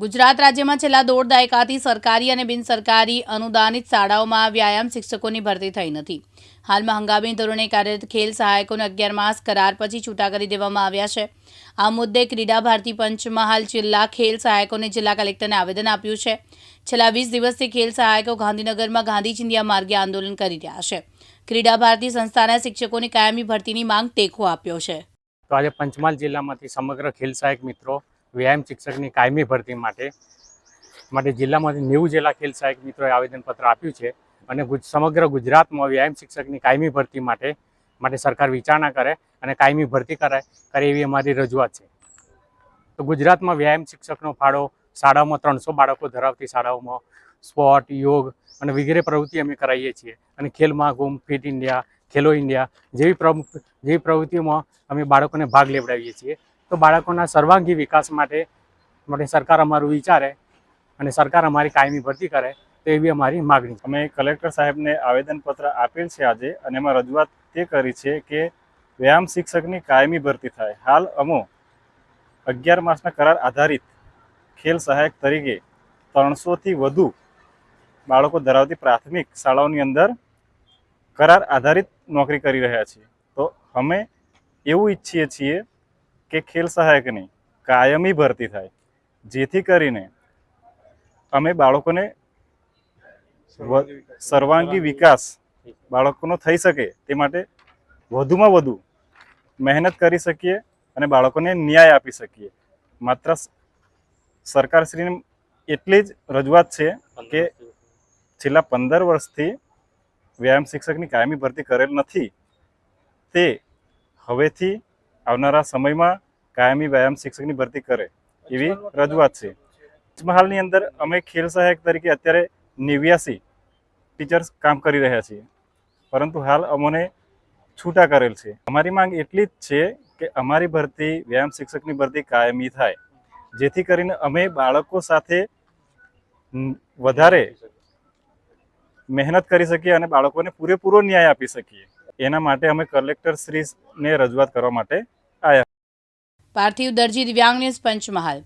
ગુજરાત રાજ્યમાં છેલ્લા દોઢ દાયકાથી સરકારી અને બિનસરકારી અનુદાનિત શાળાઓમાં વ્યાયામ શિક્ષકોની ભરતી થઈ નથી. હાલમાં હંગામી ધોરણે કાર્યરત ખેલ સહાયકોને અગિયાર માસ કરાર પછી છૂટા કરી દેવામાં આવ્યા છે. આ મુદ્દે ક્રીડા ભારતી પંચમહાલ જિલ્લા ખેલ સહાયકોને જિલ્લા કલેક્ટરને આવેદન આપ્યું છે. છેલ્લા વીસ દિવસથી ખેલ સહાયકો ગાંધીનગરમાં ગાંધી ચિંધિયા માર્ગે આંદોલન કરી રહ્યા છે. ક્રીડા ભારતી સંસ્થાના શિક્ષકોની કાયમી ભરતીની માંગ ટેકો આપ્યો છે. તો આજે પંચમહાલ જિલ્લામાંથી સમગ્ર ખેલ સહાયક મિત્રો વ્યાયામ શિક્ષકની કાયમી ભરતી માટે માટે જિલ્લામાંથી નેવું જેટલા ખેલ સહાયક મિત્રોએ આવેદનપત્ર આપ્યું છે અને સમગ્ર ગુજરાતમાં વ્યાયામ શિક્ષકની કાયમી ભરતી માટે માટે સરકાર વિચારણા કરે અને કાયમી ભરતી કરાય, કરે એવી અમારી રજૂઆત છે. તો ગુજરાતમાં વ્યાયામ શિક્ષકનો ફાળો શાળાઓમાં ત્રણસો બાળકો ધરાવતી શાળાઓમાં સ્પોર્ટ, યોગ અને વગેરે પ્રવૃત્તિ અમે કરાવીએ છીએ. અને Khel Mahakumbh, fit India, Khelo India જેવી જેવી પ્રવૃત્તિઓમાં અમે બાળકોને ભાગ લેવડાવીએ છીએ. તો બાળકોના સર્વાંગી વિકાસ માટે માટે સરકાર અમારું વિચારે અને સરકાર અમારી કાયમી ભરતી કરે તો એવી અમારી માગણી અમે કલેક્ટર સાહેબને આવેદનપત્ર આપેલ છે આજે અને એમાં રજૂઆત તે કરી છે કે વ્યાયામ શિક્ષકની કાયમી ભરતી થાય. હાલ અમો અગિયાર માસના કરાર આધારિત ખેલ સહાયક તરીકે ત્રણસોથી વધુ બાળકો ધરાવતી પ્રાથમિક શાળાઓની અંદર કરાર આધારિત નોકરી કરી રહ્યા છીએ. તો અમે એવું ઈચ્છીએ છીએ કે ખેલ સહાયકની કાયમી ભરતી થાય, જેથી કરીને અમે બાળકોને સર્વાંગી વિકાસ બાળકોનો થઈ શકે તે માટે વધુમાં વધુ મહેનત કરી શકીએ અને બાળકોને ન્યાય આપી શકીએ. માત્ર સરકારશ્રીને એટલી જ રજૂઆત છે કે છેલ્લા પંદર વર્ષથી વ્યાયામ શિક્ષકની કાયમી ભરતી કરેલ નથી. તે હવેથી આવનારા સમયમાં કાયમી વ્યાયામ શિક્ષકની ભરતી કરે એવી રજૂઆત છે. પંચમહાલની અંદર અમે ખેલ સહાયક તરીકે અત્યારે નેવ્યાસી ટીચર્સ કામ કરી રહ્યા છીએ. પરંતુ હાલ અમોને છૂટા કરેલ છે. અમારી માંગ એટલી જ છે કે અમારી ભરતી વ્યાયામ શિક્ષકની ભરતી કાયમી થાય. જેથી કરીને અમે બાળકો સાથે વધારે મહેનત કરી શકીએ અને બાળકોને પૂરેપૂરો ન્યાય આપી શકીએ. એના માટે અમે કલેક્ટર શ્રીને રજૂઆત કરવા માટે પાર્થિવ દરજી દિવ્યાંગ ન્યૂઝ પંચમહાલ.